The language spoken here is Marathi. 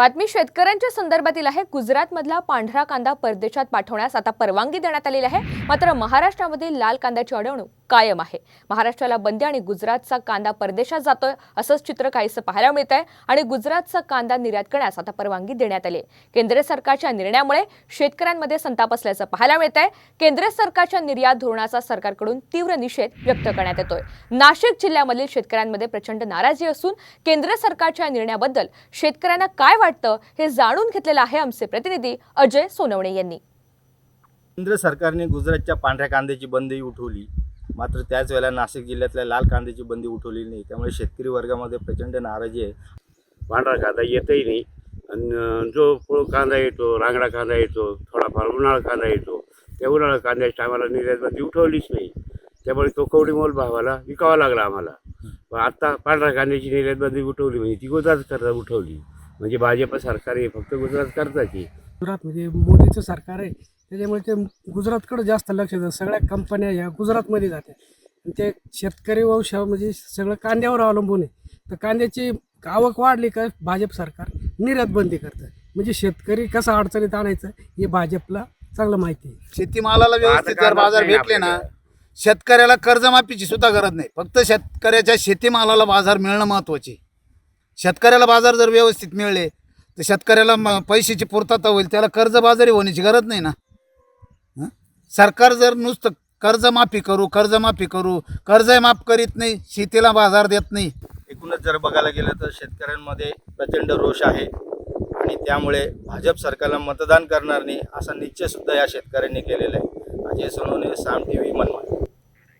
बातमी शेतकऱ्यांच्या संदर्भातील आहे. गुजरातमधला पांढरा कांदा परदेशात पाठवण्यास आता परवानगी देण्यात आलेली आहे. मात्र महाराष्ट्रामध्ये लाल कांद्याची अडवणूक कायम आहे. महाराष्ट्राला बंदी आणि गुजरातचा कांदा परदेशात जातोय असंच चित्र काहीसं पाहायला मिळत आहे आणि गुजरातचा कांदा निर्यात करण्यास आता परवानगी देण्यात आली आहे. केंद्र सरकारच्या निर्णयामुळे शेतकऱ्यांमध्ये संताप असल्याचं पाहायला मिळत आहे केंद्र सरकारच्या निर्यात धोरणाचा सरकारकडून तीव्र निषेध व्यक्त करण्यात येतोय. नाशिक जिल्ह्यामधील शेतकऱ्यांमध्ये प्रचंड नाराजी असून केंद्र सरकारच्या निर्णयाबद्दल शेतकऱ्यांना काय वाटतं हे जाणून घेतलेलं आहे आमचे प्रतिनिधी अजय सोनवणे यांनी. केंद्र सरकारने गुजरातच्या पांढऱ्या कांद्याची बंदी उठवली. मात्र त्याच वेळेला नाशिक जिल्ह्यातल्या लाल कांद्याची बंदी उठवली नाही. त्यामुळे शेतकरी वर्गामध्ये प्रचंड नाराजी आहे. पांढरा कांदा येतही नाही. आणि जो पोळ कांदा येतो रांगडा कांदा येतो थोडाफार उन्हाळा कांदा येतो त्या उन्हाळा कांद्याच्या टायमाला निर्यातबंदी उठवलीच नाही. त्यामुळे तो कवडी मोल भावाला विकावा लागला आम्हाला. पण आत्ता पांढरा कांद्याची निर्यातबंदी उठवली म्हणजे ती गुजरात करता उठवली. म्हणजे भाजप सरकार हे फक्त गुजरात करताची गुजरात म्हणजे मोदीचं सरकार आहे त्याच्यामुळे ते गुजरातकडे जास्त लक्ष देतात. सगळ्या कंपन्या ह्या गुजरातमध्ये जातात. आणि ते शेतकरी वंश म्हणजे सगळं कांद्यावर अवलंबून आहे. तर कांद्याची आवक वाढली का भाजप सरकार निर्यात बंदी करतं. म्हणजे शेतकरी कसा अडचणीत आणायचं हे भाजपला चांगलं माहिती आहे. शेतीमालाला व्यवस्थित जर बाजार भेटले ना. शेतकऱ्याला कर्जमाफीची सुद्धा गरज नाही. फक्त शेतकऱ्याच्या शेतीमालाला बाजार मिळणं महत्त्वाचे शेतकऱ्याला बाजार जर व्यवस्थित मिळले तर शेतकऱ्याला म- पैशाची पूर्तता होईल त्याला कर्जबाजारी होण्याची गरज नाही ना? हं? सरकार जर नुसतं कर्जमाफी करू कर्जमाफी करू कर्ज माफ करीत नाही शेतीला बाजार देत नाही. एकूणच जर बघायला गेलं तर शेतकऱ्यांमध्ये प्रचंड रोष आहे आणि त्यामुळे भाजप सरकारला मतदान करणार नाही असा निश्चय सुद्धा या शेतकऱ्यांनी केलेला आहे. Ajay Sonawane Saam TV Manmad.